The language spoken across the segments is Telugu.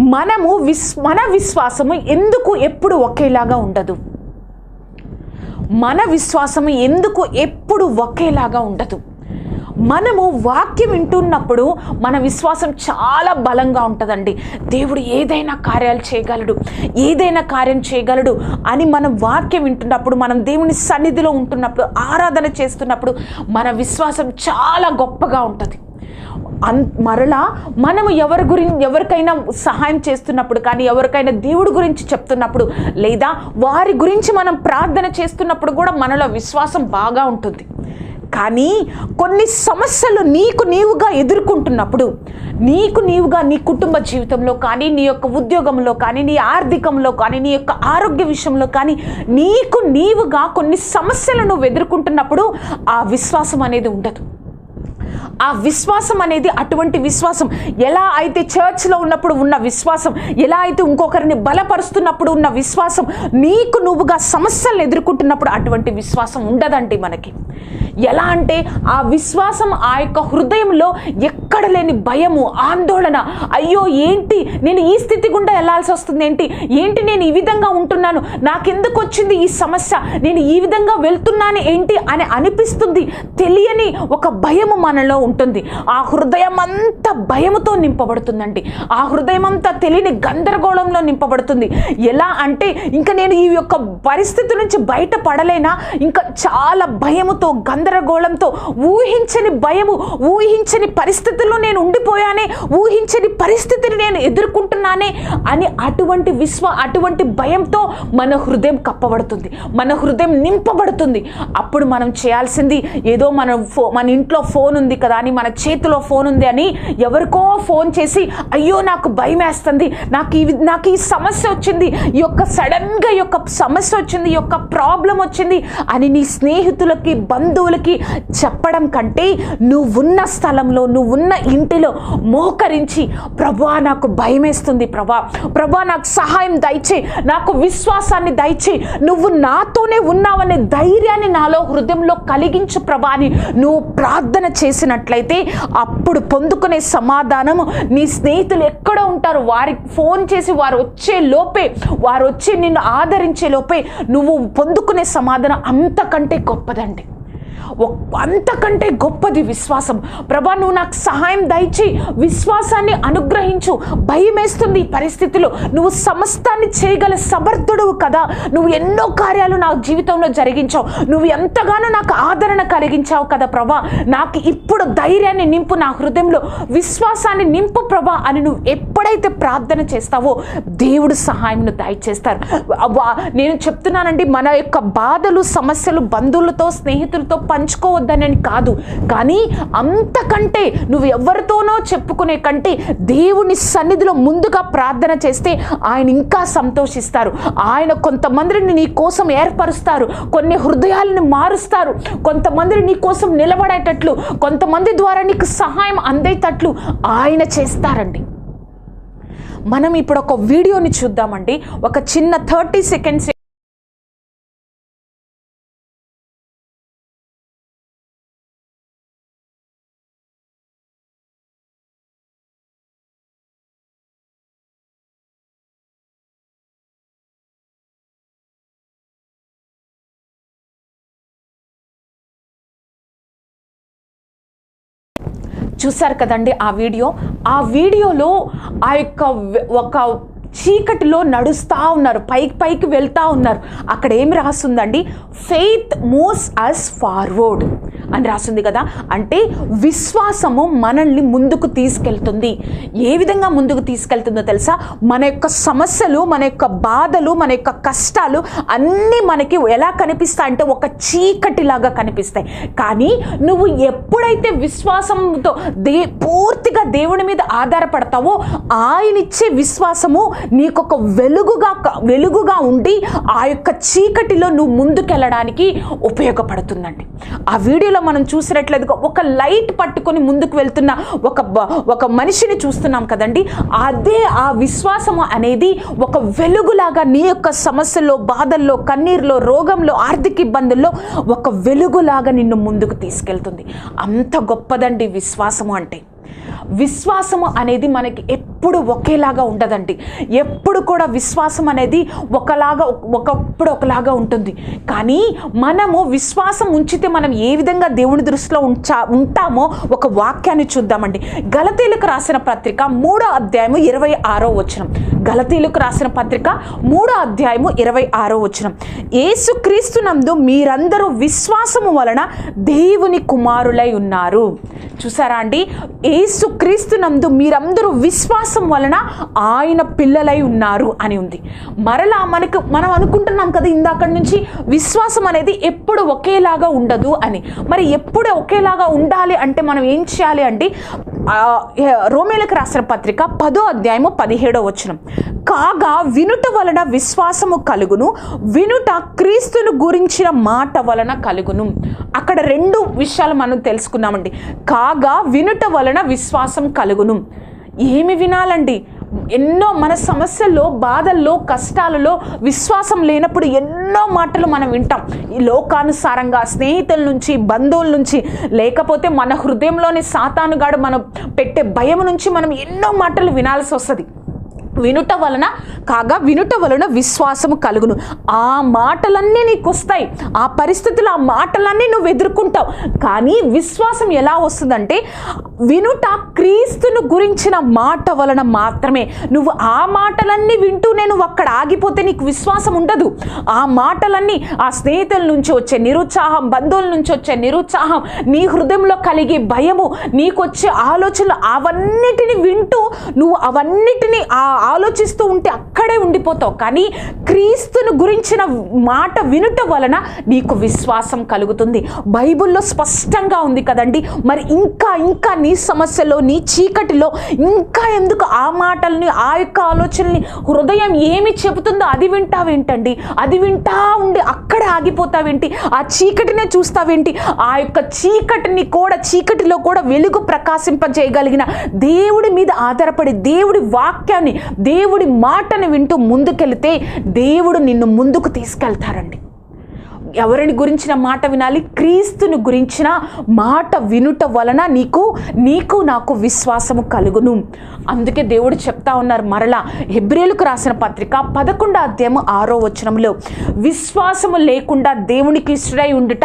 మనము విస్ మన విశ్వాసము ఎందుకు ఎప్పుడు ఒకేలాగా ఉండదు? మన విశ్వాసము ఎందుకు ఎప్పుడు ఒకేలాగా ఉండదు? మనము వాక్యం వింటున్నప్పుడు మన విశ్వాసం చాలా బలంగా ఉంటుందండి. దేవుడు ఏదైనా కార్యాలు చేయగలడు ఏదైనా కార్యం చేయగలడు అని మనం వాక్యం వింటున్నప్పుడు మనం దేవుని సన్నిధిలో ఉంటున్నప్పుడు ఆరాధన చేస్తున్నప్పుడు మన విశ్వాసం చాలా గొప్పగా ఉంటుంది. అన్ మరలా మనము ఎవరి గురించి ఎవరికైనా సహాయం చేస్తున్నప్పుడు కానీ ఎవరికైనా దేవుడి గురించి చెప్తున్నప్పుడు లేదా వారి గురించి మనం ప్రార్థన చేస్తున్నప్పుడు కూడా మనలో విశ్వాసం బాగా ఉంటుంది. కానీ కొన్ని సమస్యలు నీకు నీవుగా ఎదుర్కొంటున్నప్పుడు నీకు నీవుగా నీ కుటుంబ జీవితంలో కానీ నీ యొక్క ఉద్యోగంలో కానీ నీ ఆర్థికంలో కానీ నీ యొక్క ఆరోగ్య విషయంలో కానీ నీకు నీవుగా కొన్ని సమస్యలను ఎదుర్కొంటున్నప్పుడు ఆ విశ్వాసం అనేది ఉండదు. ఆ విశ్వాసం అనేది అటువంటి విశ్వాసం ఎలా అయితే చర్చ్లో ఉన్నప్పుడు ఉన్న విశ్వాసం ఎలా అయితే ఇంకొకరిని బలపరుస్తున్నప్పుడు ఉన్న విశ్వాసం నీకు నువ్వుగా సమస్యలను ఎదుర్కొంటున్నప్పుడు అటువంటి విశ్వాసం ఉండదండి మనకి. ఎలా అంటే ఆ విశ్వాసం ఆ యొక్క హృదయంలో ఎక్కువ లేని భయము ఆందోళన. అయ్యో ఏంటి? నేను ఈ స్థితి గుండా వెళ్ళాల్సి వస్తుంది ఏంటి? ఏంటి నేను ఈ విధంగా ఉంటున్నాను? నాకెందుకు వచ్చింది ఈ సమస్య? నేను ఈ విధంగా వెళ్తున్నాను ఏంటి అని అనిపిస్తుంది. తెలియని ఒక భయము మనలో ఉంటుంది. ఆ హృదయం అంతా భయముతో నింపబడుతుందండి. ఆ హృదయం అంతా తెలియని గందరగోళంలో నింపబడుతుంది. ఎలా అంటే ఇంకా నేను ఈ యొక్క పరిస్థితి నుంచి బయటపడలేనా ఇంకా చాలా భయముతో గందరగోళంతో ఊహించని భయము ఊహించని పరిస్థితుల్లో నేను ఉండిపోయానే ఊహించని పరిస్థితిని నేను ఎదుర్కొంటున్నానే అని అటువంటి విశ్వ అటువంటి భయంతో మన హృదయం కప్పబడుతుంది. మన హృదయం నింపబడుతుంది. అప్పుడు మనం చేయాల్సింది ఏదో మన ఫో మన ఇంట్లో ఫోన్ ఉంది కదా అని మన చేతిలో ఫోన్ ఉంది అని ఎవరికో ఫోన్ చేసి అయ్యో నాకు భయం వేస్తుంది నాకు ఈ నాకు ఈ సమస్య వచ్చింది. ఈ యొక్క సడన్గా ఈ యొక్క సమస్య వచ్చింది. ఈ యొక్క ప్రాబ్లం వచ్చింది అని నీ స్నేహితులకి బంధువులకి చెప్పడం కంటే నువ్వున్న స్థలంలో నువ్వున్న ఇంటిలో మోకరించి ప్రభా నాకు భయం వేస్తుంది ప్రభా. ప్రభా నాకు సహాయం దయచే నాకు విశ్వాసాన్ని దయచే నువ్వు నాతోనే ఉన్నావనే ధైర్యాన్ని నాలో హృదయంలో కలిగించు ప్రభా అని నువ్వు ప్రార్థన చేసినట్లయితే అప్పుడు పొందుకునే సమాధానము నీ స్నేహితులు ఎక్కడ ఉంటారు. వారికి ఫోన్ చేసి వారు వచ్చే లోపే వారు వచ్చి నిన్ను ఆదరించే లోపే నువ్వు పొందుకునే సమాధానం అంతకంటే గొప్పదండి. అంతకంటే గొప్పది విశ్వాసం. ప్రభా నువ్వు నాకు సహాయం దయచి విశ్వాసాన్ని అనుగ్రహించు. భయమేస్తుంది ఈ పరిస్థితిలో. నువ్వు సమస్తాన్ని చేయగల సమర్థుడువు కదా. నువ్వు ఎన్నో కార్యాలు నా జీవితంలో జరిగించావు. నువ్వు ఎంతగానో నాకు ఆదరణ కలిగించావు కదా ప్రభా. నాకు ఇప్పుడు ధైర్యాన్ని నింపు నా హృదయంలో విశ్వాసాన్ని నింపు ప్రభా అని నువ్వు ఎప్పుడైతే ప్రార్థన చేస్తావో దేవుడు సహాయంను దయచేస్తారు. నేను చెప్తున్నానండి మన యొక్క బాధలు సమస్యలు బంధువులతో స్నేహితులతో పంచుకోవద్దనని కాదు. కానీ అంతకంటే నువ్వు ఎవరితోనో చెప్పుకునే కంటే దేవుని సన్నిధిలో ముందుగా ప్రార్థన చేస్తే ఆయన ఇంకా సంతోషిస్తారు. ఆయన కొంతమందిని నీ కోసం ఏర్పరుస్తారు. కొన్ని హృదయాలను మారుస్తారు. కొంతమందిని నీ కోసం నిలబడేటట్లు కొంతమంది ద్వారా నీకు సహాయం అందేటట్లు ఆయన చేస్తారండి. మనం ఇప్పుడు ఒక వీడియోని చూద్దామండి. ఒక చిన్న థర్టీ సెకండ్స్ చూశారు కదండి ఆ వీడియో. ఆ వీడియోలో ఆ యొక్క ఒక చీకటిలో నడుస్తూ ఉన్నారు పైకి పైకి వెళ్తూ ఉన్నారు. అక్కడ ఏమి రాస్తుందండి ఫెయిత్ మూవ్స్ అస్ ఫార్వర్డ్ అని రాసింది కదా. అంటే విశ్వాసము మనల్ని ముందుకు తీసుకెళ్తుంది. ఏ విధంగా ముందుకు తీసుకెళ్తుందో తెలుసా? మన యొక్క సమస్యలు మన యొక్క బాధలు మన యొక్క కష్టాలు అన్నీ మనకి ఎలా కనిపిస్తాయి అంటే ఒక చీకటిలాగా కనిపిస్తాయి. కానీ నువ్వు ఎప్పుడైతే విశ్వాసంతో దే పూర్తిగా దేవుని మీద ఆధారపడతావో ఆయనిచ్చే విశ్వాసము నీకు ఒక వెలుగుగా వెలుగుగా ఉండి ఆ యొక్క చీకటిలో నువ్వు ముందుకెళ్ళడానికి ఉపయోగపడుతుందండి. ఆ వీడియోలో మనం చూసినట్లయితే ఒక లైట్ పట్టుకొని ముందుకు వెళ్తున్న ఒక బ- ఒక మనిషిని చూస్తున్నాం కదండి. అదే ఆ విశ్వాసము అనేది ఒక వెలుగులాగా నీ యొక్క సమస్యల్లో బాధల్లో కన్నీరులో రోగంలో ఆర్థిక ఇబ్బందుల్లో ఒక వెలుగులాగా నిన్ను ముందుకు తీసుకెళ్తుంది. అంత గొప్పదండి విశ్వాసము అంటే. విశ్వాసము అనేది మనకి ఎప్పుడు ఒకేలాగా ఉండదండి. ఎప్పుడు కూడా విశ్వాసం అనేది ఒకలాగా ఒకప్పుడు ఒకలాగా ఉంటుంది. కానీ మనము విశ్వాసం ఉంచితే మనం ఏ విధంగా దేవుని దృష్టిలో ఉంచా ఉంటామో ఒక వాక్యాన్ని చూద్దామండి. గలతీలకు రాసిన పత్రిక మూడో అధ్యాయము ఇరవై ఆరో వచనం. గలతీలకు రాసిన పత్రిక మూడో అధ్యాయము ఇరవై ఆరో వచనం. ఏసుక్రీస్తునందు మీరందరూ విశ్వాసము వలన దేవుని కుమారులై ఉన్నారు. చూసారా అండి? ఏసు యేసుక్రీస్తునందు మీరందరూ విశ్వాసం వలన ఆయన పిల్లలై ఉన్నారు అని ఉంది. మరలా మనకు మనం అనుకుంటున్నాం కదా ఇందాక నుంచి విశ్వాసం అనేది ఎప్పుడు ఒకేలాగా ఉండదు అని. మరి ఎప్పుడు ఒకేలాగా ఉండాలి అంటే మనం ఏం చేయాలి అంటే రోమేలకు రాసిన పత్రిక పదో అధ్యాయము పదిహేడో వచనం. కాగా వినుట వలన విశ్వాసము కలుగును వినుట క్రీస్తును గురించిన మాట వలన కలుగును. అక్కడ రెండు విషయాలు మనం తెలుసుకున్నామండి. కాగా వినుట వలన విశ్వాసం కలుగును. ఏమి వినాలండి? ఎన్నో మన సమస్యల్లో బాధల్లో కష్టాలలో విశ్వాసం లేనప్పుడు ఎన్నో మాటలు మనం వింటాం. ఈ లోకానుసారంగా స్నేహితుల నుంచి బంధువుల నుంచి లేకపోతే మన హృదయంలోని సాతానుగాడు మనం పెట్టే భయం నుంచి మనం ఎన్నో మాటలు వినాల్సి వస్తుంది. వినుట వలన కాగా వినుట వలన విశ్వాసము కలుగును. ఆ మాటలన్నీ నీకు వస్తాయి ఆ పరిస్థితులు ఆ మాటలన్నీ నువ్వు ఎదుర్కొంటావు కానీ విశ్వాసం ఎలా వస్తుందంటే వినుట క్రీస్తును గురించిన మాట వలన మాత్రమే. నువ్వు ఆ మాటలన్నీ వింటూ నేను అక్కడ ఆగిపోతే నీకు విశ్వాసం ఉండదు. ఆ మాటలన్నీ ఆ స్నేహితుల నుంచి వచ్చే నిరుత్సాహం బంధువుల నుంచి వచ్చే నిరుత్సాహం నీ హృదయంలో కలిగే భయము నీకు వచ్చే ఆలోచనలు అవన్నిటిని వింటూ నువ్వు అవన్నిటిని ఆలోచిస్తూ ఉంటే అక్కడే ఉండిపోతావు. కానీ క్రీస్తును గురించిన మాట వినుట వలన నీకు విశ్వాసం కలుగుతుంది. బైబిల్లో స్పష్టంగా ఉంది కదండి మరి ఇంకా ఇంకా నీ సమస్యలో నీ చీకటిలో ఇంకా ఎందుకు ఆ మాటల్ని ఆ యొక్క ఆలోచనల్ని హృదయం ఏమి చెబుతుందో అది వింటావేంటండి అది వింటా ఉండి అక్కడే ఆగిపోతావేంటి? ఆ చీకటినే చూస్తావేంటి? ఆ యొక్క చీకటిని కూడా చీకటిలో కూడా వెలుగు ప్రకాశింపజేయగలిగిన దేవుడి మీద ఆధారపడి దేవుడి వాక్యాన్ని దేవుడి మాటని వింటూ ముందుకెళితే దే దేవుడు నిన్ను ముందుకు తీసుకెళ్తారండి. ఎవరిని గురించిన మాట వినాలి? క్రీస్తుని గురించిన మాట వినుట వలన నీకు నీకు నాకు విశ్వాసము కలుగును. అందుకే దేవుడు చెప్తా ఉన్నారు మరలా హెబ్రిలకు రాసిన పత్రిక పదకొండో అధ్యాయం ఆరో వచనంలో విశ్వాసము లేకుండా దేవునికి ఇష్టడై ఉండుట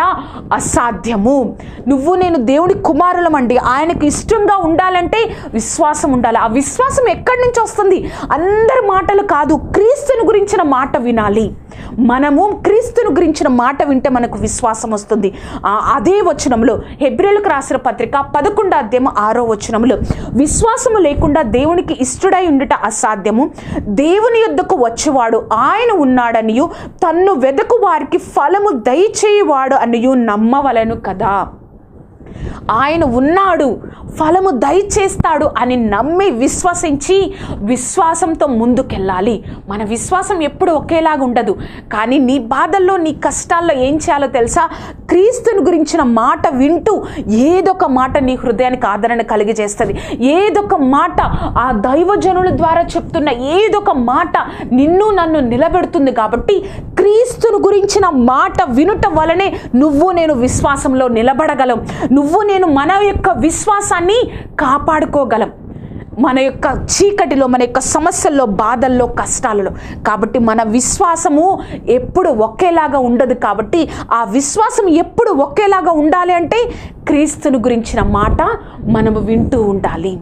అసాధ్యము. నువ్వు నేను దేవుడి కుమారులమండి. ఆయనకు ఇష్టంగా ఉండాలంటే విశ్వాసం ఉండాలి. ఆ విశ్వాసం ఎక్కడి నుంచి వస్తుంది? అందరి మాటలు కాదు క్రీస్తుని గురించిన మాట వినాలి. మనము క్రీస్తుని గురించిన మాట వింటే మనకు విశ్వాసం వస్తుంది. అదే వచనంలో హెబ్రిలకు రాసిన పత్రిక పదకొండు అధ్యాయం ఆరో వచనంలో విశ్వాసము లేకుండా దేవునికి ఇష్టడై ఉండుట అసాధ్యము. దేవుని యొద్దకు వచ్చేవాడు ఆయన ఉన్నాడనియు తన్ను వెదకు వారికి ఫలము దయచేయవాడు అనియు నమ్మవలను కదా. ఆయన ఉన్నాడు ఫలము దయచేస్తాడు అని నమ్మి విశ్వసించి విశ్వాసంతో ముందుకెళ్ళాలి. మన విశ్వాసం ఎప్పుడు ఒకేలాగా ఉండదు. కానీ నీ బాధల్లో నీ కష్టాల్లో ఏం చేయాలో తెలుసా? క్రీస్తుని గురించిన మాట వింటూ ఏదొక మాట నీ హృదయానికి ఆదరణ కలిగజేస్తుంది ఏదొక మాట ఆ దైవజనుల ద్వారా చెప్తున్న ఏదొక మాట నిన్ను నన్ను నిలబెడుతుంది కాబట్టి క్రీస్తుని గురించిన మాట వినుట వలనే నువ్వు నేను విశ్వాసంలో నిలబడగలం. నువ్వు నేను మన యొక్క విశ్వాసాన్ని కాపాడుకోగలం. మన యొక్క చీకటిలో మన యొక్క సమస్యల్లో బాధల్లో కష్టాలలో. కాబట్టి మన విశ్వాసము ఎప్పుడు ఒకేలాగా ఉండదు కాబట్టి ఆ విశ్వాసం ఎప్పుడు ఒకేలాగా ఉండాలి అంటే క్రీస్తుని గురించిన మాట మనము వింటూ ఉండాలి.